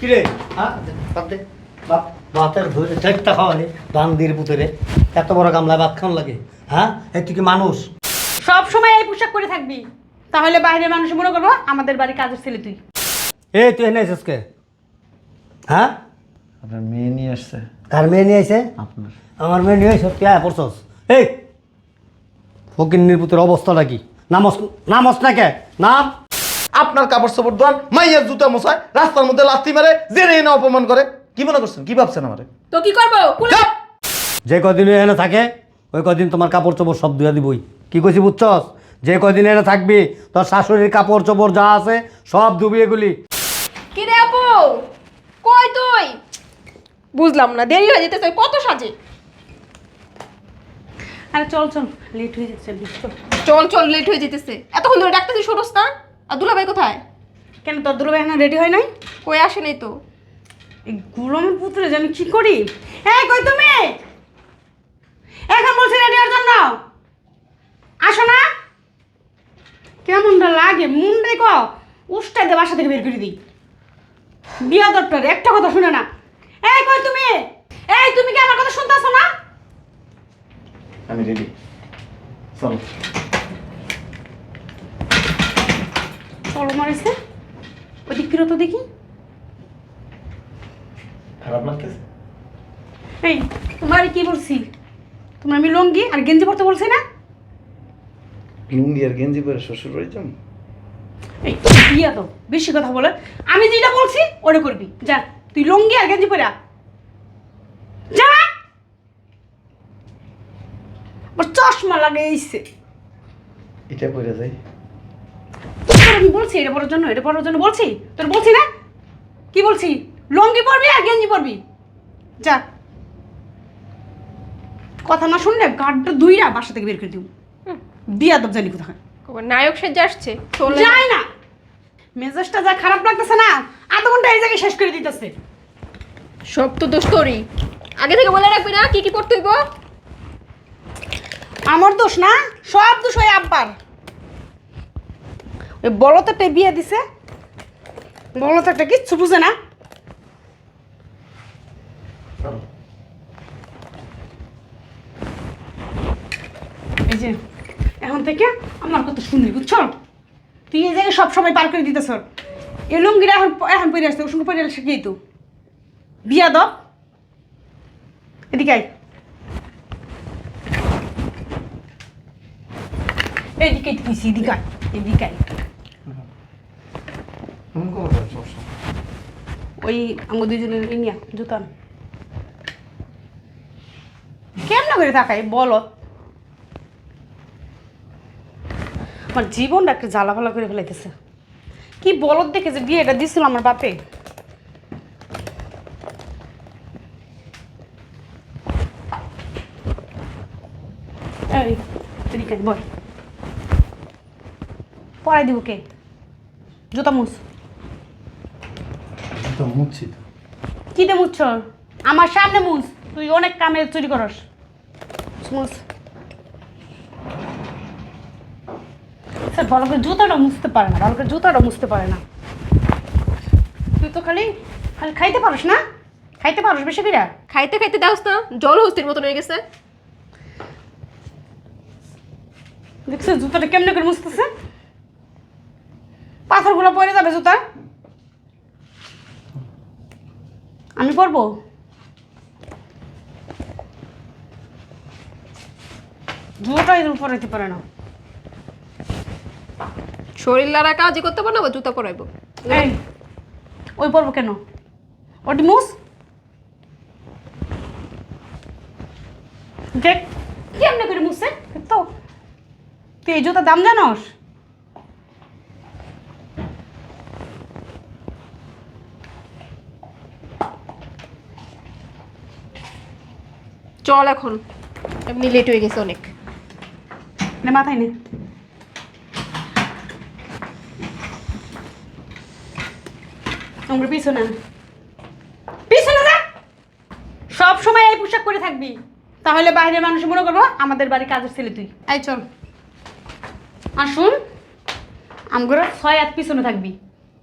কিরে? হ্যাঁ বাদ দে বাপ ভাতের ধরে চারটা খাওয়ানি বান্দির পুতেরে এত বড় গামলায় ভাত খান লাগে? হ্যাঁ এই তুই কি মানুষ? সব সময় এই পোশাক পরে থাকবি। তাহলে বাইরের মানুষ মনে করব আমাদের বাড়ি কাজের ছেলে তুই। এ তুই এনে আছিস কে? হ্যাঁ? আপনার মেয়ে নিয়ে আসছে। কার মেয়ে নিয়ে আইছে আপনার। আমার মেয়ে নিয়ে সত্যি আয় পড়ছস। এই! ফকিন্নির পুতের অবস্থাটা কি? নামস নামস না কে? নাম? আপনার কাপড় চোপড় দোয়ান মাইয়ের জুতা মশায় রাস্তার মধ্যে লাথি মারে জেনে এনে অপমান করে। কি মনে করছেন? কি ভাবছেন আমারে? তো কি করব! যে কদিন এনে থাকে ওই কদিন তোমার কাপড় চোপড় সব ধুয়ে দিবই। কি কইছি বুঝছস? যে কদিন এনে থাকবি তোর শাশুড়ির কাপড় চোপড় যা আছে সব ধুবি এগুলি। কি রে আপু? কই তুই? বুঝলাম না দেরি হয়ে যেতেছে কত সাজে? আরে চল চল লেট হয়ে যাচ্ছে চল। চল চল লেট হয়ে যেতেছে। এতক্ষণ ধরে ডাকতেছি সরস না? আর দুলাভাই কোথায়? কেন তোর দুর্বা এখন রেডি হয় নাই? কই আসে নাই তো? এই গুরমের পুত্রে যে আমি কি করি? হ্যাঁ কই তুমি? এখন বলছি রেডি হওয়ার জন্য। আসো না। কেমনটা লাগে? মুন্ডে ক? উষ্টাই দে বাসা থেকে বের করে দিই। বিয়া দরটার একটা কথা শুনে না। এই কই তুমি? এই তুমি কি আমার কথা শুনতেছো না? আমি রেডি চলো। চলো মারিছে? ওদিক তো দেখি? খারাপ লাগতেছে? এই তোমার কি বলছি? তোমার আমি লঙ্গি আর গেঞ্জি পরতে বলছি না? লুঙ্গি আর গেঞ্জি পরে শ্বশুর বাড়ি যাম এই তো বেশি কথা বলে। আমি যেটা বলছি ওটা করবি। যা তুই লঙ্গি আর গেঞ্জি পরা। যা! চশমা লাগাইছে। এটা পরে যাই। আমি বলছি এটা পরার জন্য এটা পরার জন্য বলছি? তোর বলছি না? কি বলছি? লঙ্গি পরবি আর গেঞ্জি পরবি? যা। কথা না শুনলে গাড্ডা দুইরা বাসা থেকে বের করে দিব। বিয়া দব জানি কোথায় নায়ক সেজে আসছে চলে যায় না। মেজাজটা যা খারাপ লাগতেছে না আধ ঘণ্টা এই জায়গায় শেষ করে দিতেছে। সব তো দোষ তোরই। আগে থেকে বলে রাখবি না কি কি করতে হইব? আমার দোষ না সব দোষ হয় আব্বার। বলতাটা বিয়ে দিছে। বলতাটা কিচ্ছু বুঝে না। এই যে, এখন থেকে আমার কথা শুনবি বুঝছ? তুই এই জায়গায় সব সময় পার করে দিতেছ। এই লুঙ্গিরা এখন এখন পরে আসতে ওর সঙ্গে পরে আসছে কি তো? বিয়া দব এদিকে এদিকে তুইছি এদিকে এদিকে। ওই আমার দুজনের ইনিয়া জুতান কেমন করে তাকাই আমার জীবনটা একটা করে ফেলাইতেছে কি যে বিয়েটা দিছিল আমার বাপে পড়াই দিব কে জুতা মুছ তো মুচ্ছি তো কি দে মুচ্ছ? আমার সামনে মুছ। তুই অনেক কামে চুরি করস। মুছ। স্যার ভালো করে জুতাটা মুছতে পারে না। ভালো করে জুতাটা মুছতে পারে না। তুই তো খালি খালি খাইতে পারিস না? খাইতে পারিস বেশি করে? খাইতে খাইতে দেখছ না জল হস্তির মতন হয়ে গেছে। দেখছিস জুতাটা কেমনে করে মুছতেছে? পাথরগুলো পড়ে যাবে জুতা আমি পরবো জুতাই পরাইতে পারে না। শরীর লারা কাজই করতে পারো না জুতা পরাইবো? এই ওই পরবো কেন? ওটি মুস। দেখ কেমনে করে মুসে তো তুই এই জুতার দাম জানোস? চল এখন। এমনি লেট হয়ে গেছে অনেক। নে মাথায় নে। আমরা পিছনে। পিছনে যা সব সময় এই পোশাক পরে থাকবি। তাহলে বাইরের মানুষ মনে করব আমাদের বাড়ি কাজের ছেলে তুই। এই চল। আসুন। আমগোরা ছয় হাত পিছনে থাকবি।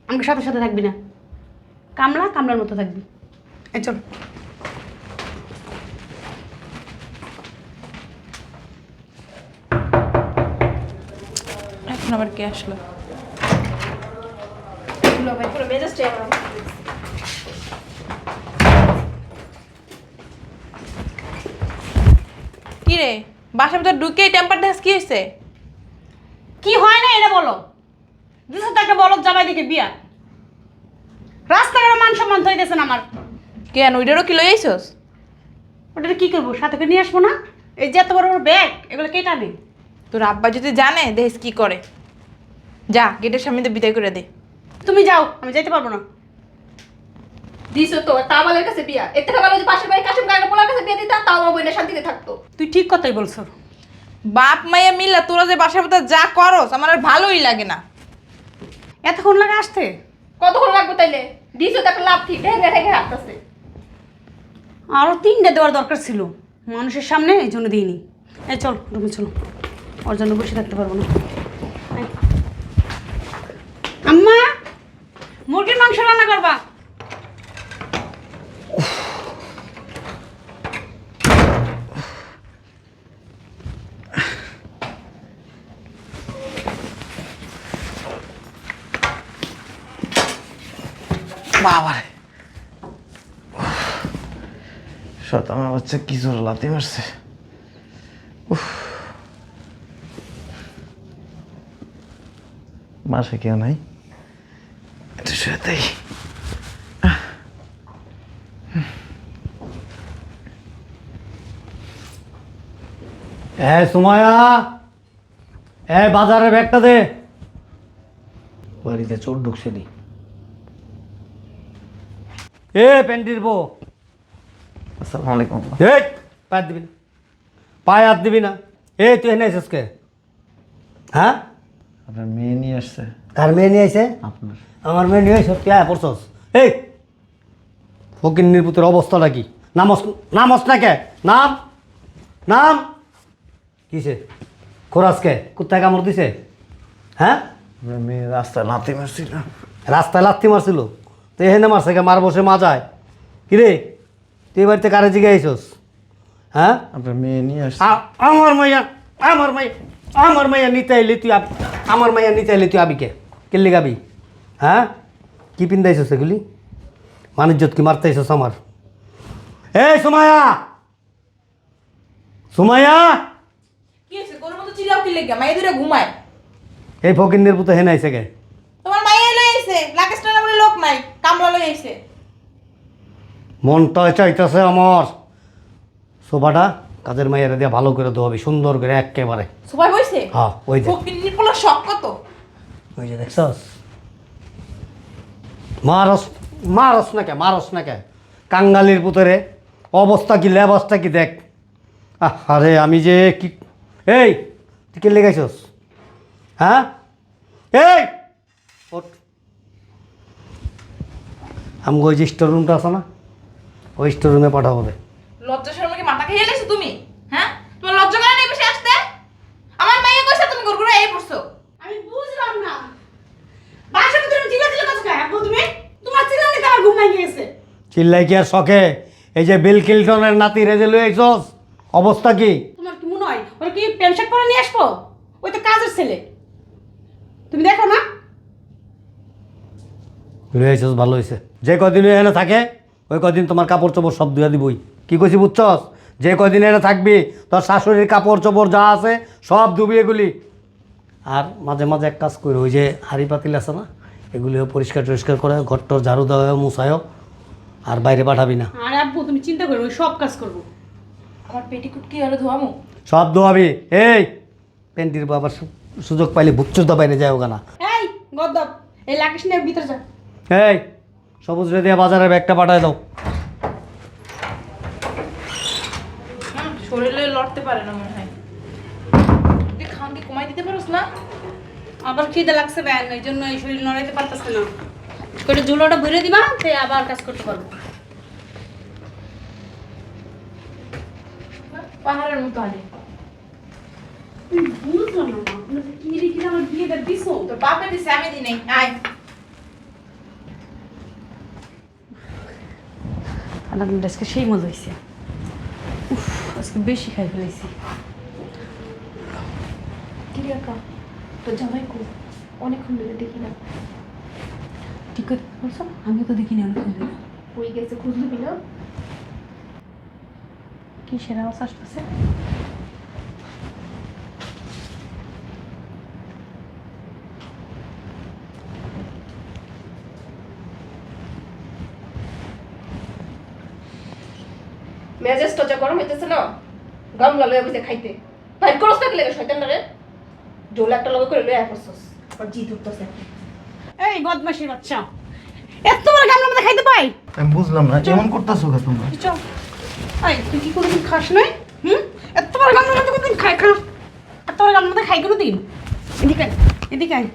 আমাকে সাথে সাথে থাকবি না। কামলা কামলার মতো থাকবি। এই চল। এখন আবার কে আসলো? কি রে বাসার ভিতর ঢুকে টেম্পার ঢাস কি হয়েছে? কি হয় না এটা বলো? দিছো তো একটা বলদ জামাই দিকে বিয়া। রাস্তাঘাটে মান সম্মান হইতেছে না আমার। কেন ওইটারও কি লই আইসস ওটা কি করব সাথে করে নিয়ে আসব না? এই যে এত বড় বড় ব্যাগ এগুলো কে টানে তোর আব্বা যদি জানে দেখিস কি করে। যা গেটের সামনে দিয়ে বিদায় করে দে। তুমি যাও আমি যেতে পারব না। দিছো তো তাবালের কাছে বিয়া। এর থেকে ভালো যে পাশের বাড়ির কাশিম কাকা পোলার কাছে বিয়ে দিতা তাও আমার বোনের শান্তিতে থাকতো। তুই ঠিক কথাই বলছো। বাপ মাইয়া মিল্লা তোরা যে বাসার ভিতর যা করস আমার আর ভালোই লাগে না। এতক্ষণ লাগে আসতে? কতক্ষণ লাগবে তাইলে? দিছো তো একটা লাভ ঠিক ঢেকে ঢেকে হাঁটতেছে আরও তিনটে দেওয়ার দরকার ছিল। মানুষের সামনে এই জন্য দিইনি। এই চল রুমে চলো। ওর জন্য বসে থাকতে পারব না। আম্মা, মুরগির মাংস রান্না করবা? বাবারে। শতানা বাচ্চা, কি জোর লাথি মারছে। বাসা কেউ নাই? শুয়ে এ সুমায়া এ বাজারের ব্যাগটা দে। বাড়িতে চোর ঢুকছে নি। এ প্যান্টির বউ। আসসালামু আলাইকুম। এই পায়ে দিবি না। পায়ে হাত দিবি না। এ তুই এনে আছিস কে? হ্যাঁ? আপনার মেয়ে নিয়ে আসছে। কার মেয়ে নিয়ে আইছে? আপনার। আমার মেয়ে নিয়ে সত্যি আয় পড়ছস? এই! ফকির নির্পুতের অবস্থাটা কি? নামস নামস না কে? নাম? নাম? কিসে? খোরাসকে? কুত্তায় কামড় দিছে? হ্যাঁ? মেয়ে রাস্তায় লাথি মারছিল। রাস্তায় লাথি মারছিল? তো এখানে মারছে কে? মার বসে মাজায় কিরে? তুই এই বাড়িতে কারে জিগে আইসস হ্যাঁ? আপনার মেয়ে নিয়ে আসছে। আ- আমার মাইয়া আমার মাইয়া আমার মাইয়া নিতে আইলি তুই আমার মাইয়া নিতে আইলি তুই আবিকে? কেল্লি গাবি? হ্যাঁ? কি পিন্দাইছস এগুলি? মানুষজত কি মারতে আইসস আমার। এই সুমায়া সুমায়া কি হয়েছে কোনো মতো চিল্লাও কি লেগে মাইয়া দূরে ঘুমায়। এই ফকিন্নের পুতো হেন আইসে গে তোমার মাইয়া লই আইছে? লাকেশটা না বলে লোক নাই কামলা লই আইছে। মনটা চাইতেছে আমার। সোফাটা কাজের মাইয়ারে দিয়ে ভালো করে ধোয়াবি সুন্দর করে একেবারে সবাই বইছে? হ্যাঁ ওই যে ফকির নিপলা শখ কত? ওই দেখছস? মারস মারস না কে মারস না কে কাঙ্গালির পুতরে, অবস্থা কি, লেবাসটা কি দেখ। আরে আমি যে কি, এই, তুই কে লেগাইছস হ্যাঁ? এই আমি ওই যে স্টোর রুমটা আছে না, ওই স্টোর রুমে পাঠাবো লজ্জা শর্মাকে মাথা খেয়ে তুমি হ্যাঁ তোমার লজ্জা করে নেই বেশি আসতে আমার মাইয়া কইছে তুমি গুরগুরে এই পড়ছো আমি বুঝলাম না বাসার ভিতরে চিল্লা চিল্লা কথা খায় আপু তুমি তোমার চিল্লানি তো আমার ঘুম ভেঙে গেছে চিল্লাই কি আর শখে? এই যে বিল কিলটনের নাতি রেজে লয়ে আইছস অবস্থা কি? তোমার কি মনে হয়? ওরা কি প্যান্ট শার্ট পরে নিয়ে আসব? ওই তো কাজের ছেলে। তুমি দেখো না? লয়ে আইছস ভালো হয়েছে যে কদিন এখানে থাকে ওই কদিন তোমার কাপড় চোপড় সব ধুয়া দিবই। কি কইছি বুঝছস? যে কদিন এখানে থাকবি তোর শাশুড়ির কাপড় চোপড় যা আছে সব ধুবি এগুলি। আর মাঝে মাঝে এক কাজ করি ওই যে হাড়ি পাতিল আছে না এগুলিও পরিষ্কার টরিষ্কার করে ঘরটর ঝাড়ু দেওয়া মুছায়ও। আর বাইরে পাঠাবি না। আর আব্বু তুমি চিন্তা করো ওই সব কাজ করব। আমার পেটিকুট কি হলো ধোয়ামু? সব ধোয়াবি। এই প্যান্টির বাবার সুযোগ পাইলে বুচ্চুর দা বাইরে যায় ওখানা। এই গদ্দপ এই লাকিস নিয়ে ভিতরে যা। এই সবুজ রে দিয়ে বাজারে ব্যাগটা পাঠায় দাও। শরীরে লড়তে পারে না মনে হয়। তুই খান কি কমাই দিতে পারোস না? আবার খিদে লাগছে ব্যান এই জন্য এই শরীর নড়াইতে পারতেছে না। করে জুলোটা ভরে দিবা তে আবার কাজ করতে পারব। পাহাড়ের মতো আলে। বুঝলাম না মা তুমি কি আমার বিয়েটা দিছো? তোর বাপে দিছে আমি দিই নাই আয়। রান্নাটা আজকে সেই মজা হয়েছে উফ আজকে বেশি খাই ফেলেছি জামাই কো অনেকক্ষণ ধরে দেখি না। ঠিক করে বলছো? আমি তো দেখিনি ধরে ওই গেছে কি সেরা আসতেছে? গরম হইতেছে না? গামলা লয়ে বসে খাইতে। বাইর করস না কি লাগে শয়তানটা রে? জোল একটা লগে করে লয়ে আসছস আর জিত উঠতেছে। এই বদমাসির বাচ্চা। এত বড় গামলার মধ্যে খাইতে পাই? আমি বুঝলাম না এমন করতেছো কে তোমরা? চল। এই তুই কি কোনোদিন খাস নাই? হুম? এত বড় গামলার মধ্যে কোনোদিন খাই খা এত বড় গামলার মধ্যে খাই কোনোদিন? এদিকে এদিকে আয়।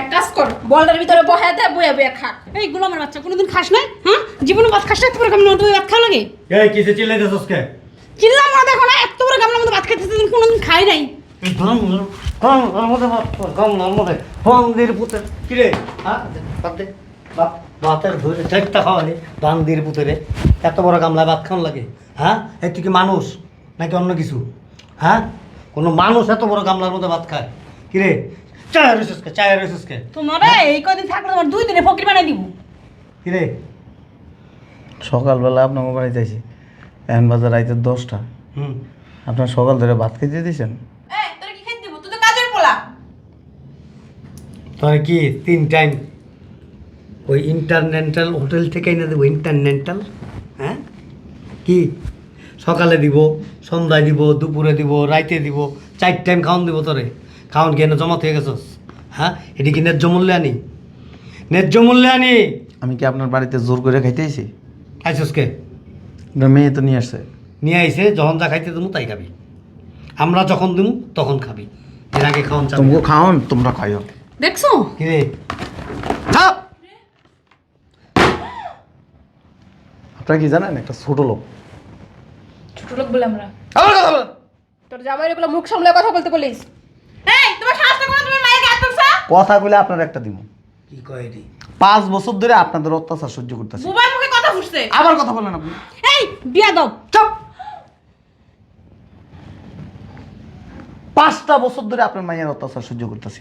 এক কাজ কর বলটার ভিতরে বহায় দে বয়া বয়া খা। এই গোলামের বাচ্চা কোনোদিন খাস নাই? হ্যাঁ জীবনে ভাত খাস না এত বড় গামলার মধ্যে ভাত খাওয়া লাগে? এই কিসে চিল্লাইতেছস কে? চিল্লাম না দেখো না এত বড় গামলার মধ্যে ভাত খাইতেছে কোনোদিন খাই নাই। ওর মধ্যে কম ওর মধ্যে বান্দির পুতে। কিরে? হ্যাঁ বাদ দে ভাতের ধরে চারটা খাওয়ালে বান্দির পুতরে এত বড় গামলায় ভাত খাওয়ান লাগে। হ্যাঁ এই তুই কি মানুষ? নাকি অন্য কিছু? হ্যাঁ কোনো মানুষ এত বড় গামলার মধ্যে ভাত খায়? কিরে? চায় রয়েছিসকে চায় রয়েছিসকে তোমার এই কদিন থাকলে তোমার দুই দিনে ফকির বানাই দিব। কিরে? সকালবেলা আপনাকে বাড়িতে আইছি। এখন বাজার রাইতে দশটা। হুম। আপনার সকাল ধরে ভাত খেতে দিয়েছেন এই তোর কি খাইতে দিব তুই তো কাজের পোলা তোর কি তিন টাইম ওই ইন্টারনেন্টাল হোটেল থেকে এনে দেবো ইন্টারনেন্টাল হ্যাঁ? কি? সকালে দিব সন্ধ্যায় দিব দুপুরে দিব রাইতে দিব চার টাইম খাওয়ান দিব তোরে। খাওয়ান কি এনে জমা থেকে গেছস? হ্যাঁ? এটি কি ন্যায্য মূল্যে আনি? ন্যায্য মূল্যে আনি? আমি কি আপনার বাড়িতে জোর করে খাইতে আইছি? খাইছস কে? মেয়ে তো নিয়ে আসছে। নিয়ে আইসে যখন যা খাইতে দেবো তাই খাবি। আমরা যখন দেবো তখন খাবি। এর আগে খাওন তোমরা খাইও দেখছ কিরে চাপ! আপনারা কি জানেন একটা ছোট লোক ছোট লোক বলে আমরা কথা তোর জামাই এগুলো মুখ সামলে কথা বলতে বলিস এই তোমার শাস্তি করে তুমি মায়ের গায়ে তুলছা? কথা কইলে আপনার একটা দিব কি কয় এটি পাঁচ বছর ধরে আপনাদের অত্যাচার সহ্য করতেছি। মুখে কথা ফুটছে। আবার কথা বলেন আপনি। এই বিয়া দাও চুপ। পাঁচটা বছর ধরে আপনার মায়ের অত্যাচার সহ্য করতেছি।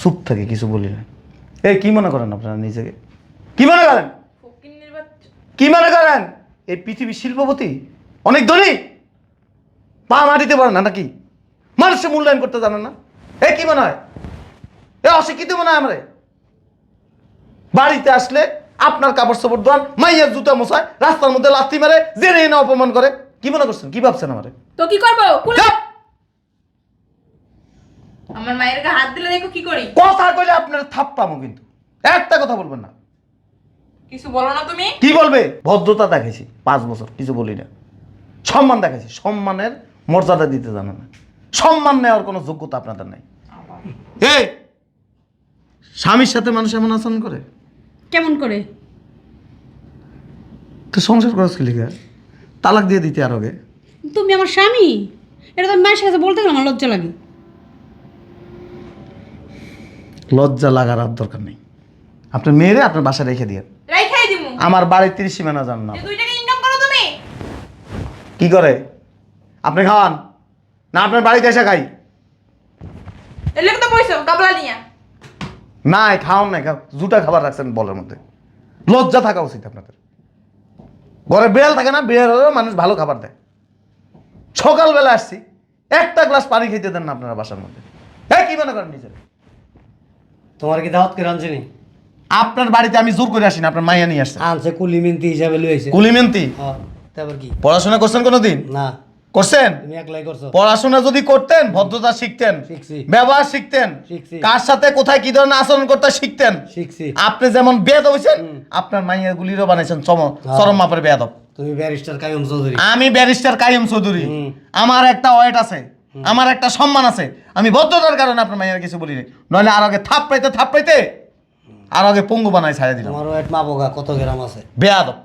চুপ থাকে কিছু বলি না। এই কি মনে করেন আপনারা নিজেকে? কি মনে করেন? কি মনে করেন? এই পৃথিবীর শিল্পপতি? অনেক ধনী? পা মাটিতে পারে না নাকি? মানুষের মূল্যায়ন করতে জানেন না? এ কি মনে হয়? এ অশিক্ষিত মনে হয় আমরে? বাড়িতে আসলে আপনার কাপড় চোপড় দোয়ান মাইয়ের জুতা মশায় রাস্তার মধ্যে লাথি মারে জেনে এনে অপমান করে। কি মনে করছেন? কি ভাবছেন আমারে? তো কি করব! আমার মায়ের গায়ে হাত দিলে দেখো কি করি? কথা কইলে আপনার থাপ পাবো কিন্তু। একটা কথা বলবেন না। কিছু বলো না তুমি। কি বলবে? ভদ্রতা দেখাইছি পাঁচ বছর কিছু বলি না। সম্মান দেখাইছি সম্মানের মর্যাদা দিতে জানে না। সম্মান নেওয়ার কোনো যোগ্যতা আপনাদের নাই। এ স্বামীর সাথে মানুষ এমন আচরণ করে? কেমন করে? তো সংসার খরচ কি লিখে? তালাক দিয়ে দিতে আর আগে তুমি আমার স্বামী? এটা তো আমি মায়ের কাছে বলতে গেলে আমার লজ্জা লাগে। লজ্জা লাগার আর দরকার নেই। আপনার মেয়েরে আপনার বাসায় রেখে দিয়ে দিমু আমার বাড়ির তিরিশ সীমানা জান না। যে দুই টাকা ইনকাম করো তুমি। কি করে? আপনি খাওয়ান। না আপনার বাড়িতে এসে খাই। এর তো পয়সা গাবলা নিয়া। নাই খাওয়ান খাও- জুটা খাবার রাখছেন বলের মধ্যে। লজ্জা থাকা উচিত আপনাদের। ঘরে বিড়াল থাকে না বিড়ালেরও মানুষ ভালো খাবার দেয়। সকালবেলা আসছি একটা গ্লাস পানি খেতে দেন না আপনারা বাসার মধ্যে। হ্যাঁ কি মনে করেন নিজের? তোমার কি দাওয়াত করে আনছিনি? আপনার বাড়িতে আমি জোর করে আসি না আপনার মাইয়া নিয়ে আসছে। আনছে কুলি মিনতি হিসাবে লইছে কুলিমেন্তি? হ্যাঁ তারপর কি? পড়াশোনা করছেন কোনোদিন? না। করছেন? তুমি একলাই করছ। পড়াশোনা যদি করতেন ভদ্রতা শিখতেন শিখছি। ব্যবহার শিখতেন শিখছি। কার সাথে কোথায় কি ধরনের আচরণ করতে শিখতেন? শিখছি। আপনি যেমন বেদ হয়েছেন আপনার মাইয়া গুলিরও বানাইছেন চম। চরম মাপের বেয়াদব। তুমি ব্যারিস্টার কায়ুম চৌধুরী। আমি ব্যারিস্টার কাইম চৌধুরী। আমার একটা ওয়েট আছে আমার একটা সম্মান আছে আমি ভদ্রতার কারণে আপনার মাইয়ার কিছু বলি নইলে আর আগে থাপ পাইতে থাপ পাইতে আর আগে পঙ্গু বানাই ছাড়া দিলাম। তোমারও এক মা বোগা কত গ্রাম আছে? বেয়াদব।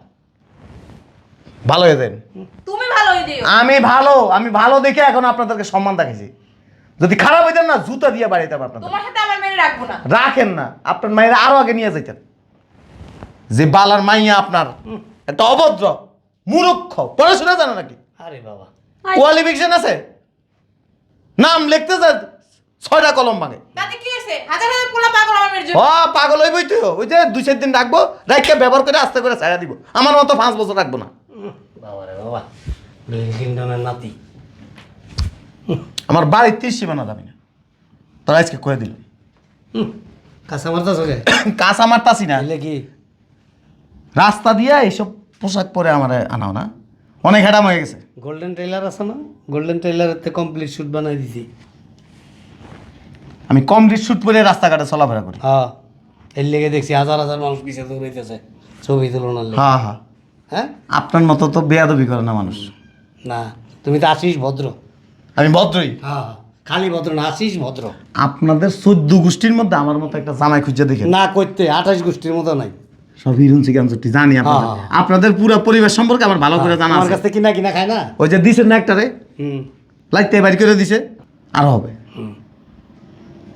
ভালো হয়ে যান তুমি ভালো হয়ে দিও। আমি ভালো আমি ভালো দেখে এখন আপনাদেরকে সম্মান দেখাইছি। যদি খারাপ হইতেন না জুতা দিয়ে বাড়িতাম আপনাদের। তোমার সাথে আমার মেয়ে রাখব না। রাখেন না আপনার মায়ের আরও আগে নিয়ে যাইতেন। যে বালার মাইয়া আপনার একটা অভদ্র মূর্খ। পড়াশোনা জানে নাকি? আরে বাবা। কোয়ালিফিকেশন আছে? নাম লিখতে যা ছয়টা কলম ভাঙে তাতে কি হয়েছে? হাজার হাজার পোলা পাগল আমার জন্য। ও পাগল হইবই তুই ওই যে দুই চার দিন রাখব রাখকে ব্যবহার করে আস্তে করে ছাড়া দিব। আমার মতো পাঁচ বছর রাখব না। বাবা রে বাবা নাতি। আমার বাড়ির তীর সীমানা যাবি না। তোর আজকে কয়ে দিল। কাঁচা মারতা চোখে কাঁচা মারতাছি না। কি? রাস্তা দিয়ে এইসব পোশাক পরে আমার আনাও না। অনেক হেডাম হয়ে গেছে। গোল্ডেন টেইলার আছে না? গোল্ডেন টেইলারের কমপ্লিট শুট বানাই দিছি। আমি কমপ্লিট শুট পরে রাস্তাঘাটে চলাফেরা করি। হ্যাঁ। এর লেগে দেখছি হাজার হাজার মানুষ পিছিয়ে দৌড়াইতেছে ছবি তুলনার লেগে। হ্যাঁ হ্যাঁ। হ্যাঁ? আপনার মতো তো বেয়াদবি করে না মানুষ। না তুমি তো আসিস ভদ্র। আমি ভদ্রই? হ্যাঁ খালি ভদ্র না আসিস ভদ্র। আপনাদের চোদ্দ গোষ্ঠীর মধ্যে আমার মতো একটা জামাই খুঁজে দেখেন। না করতে আঠাশ গোষ্ঠীর মতো নাই। সব হিরুন চিকেন চুটি জানি আপনাদের। হ্যাঁ, হ্যাঁ। আপনাদের পুরো পরিবার সম্পর্কে আমার ভালো করে জানা আমার কাছ থেকে কিনা কিনা খায় না? ওই যে দিছেন না একটারে হুম। লাইতে বাড়ি করে দিছে। আরও হবে।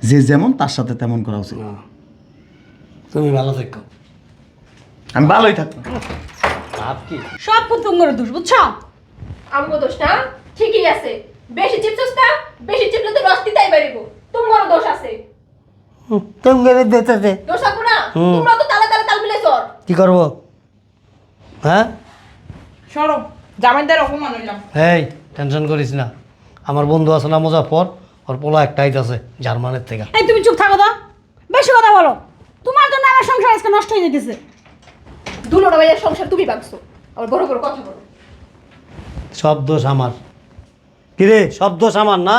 যে যেমন তার সাথে তেমন করা উচিত। হ্যাঁ। তুমি ভালো থেকো। আমি ভালোই থাকব। সব পুতুঙ্গর দোষ বুঝছ? আমগো দোষ না? ঠিকই আছে। বেশি চিপছস না? বেশি চিপলে তো রস্তি তাই বাড়িব তোমারও দোষ আছে। তুমি দিতেছে। দোষ আছে না? তোমরা তো কি করব? হ্যাঁ? সরো জামাইদার অপমান হইলাম এই টেনশন করিস না। আমার বন্ধু আছে না মুজাফর ওর পোলা একটা আছে জার্মানের থেকে। এই তুমি চুপ থাকো তো। বেশি কথা বলো। তোমার জন্য আমার সংসার আজকে নষ্ট হয়ে যেতেছে। দুলোটা ভাইয়ের সংসার তুমি ভাগছো। আবার বড় বড় কথা বলো। সব দোষ আমার। কিরে সব দোষ আমার না?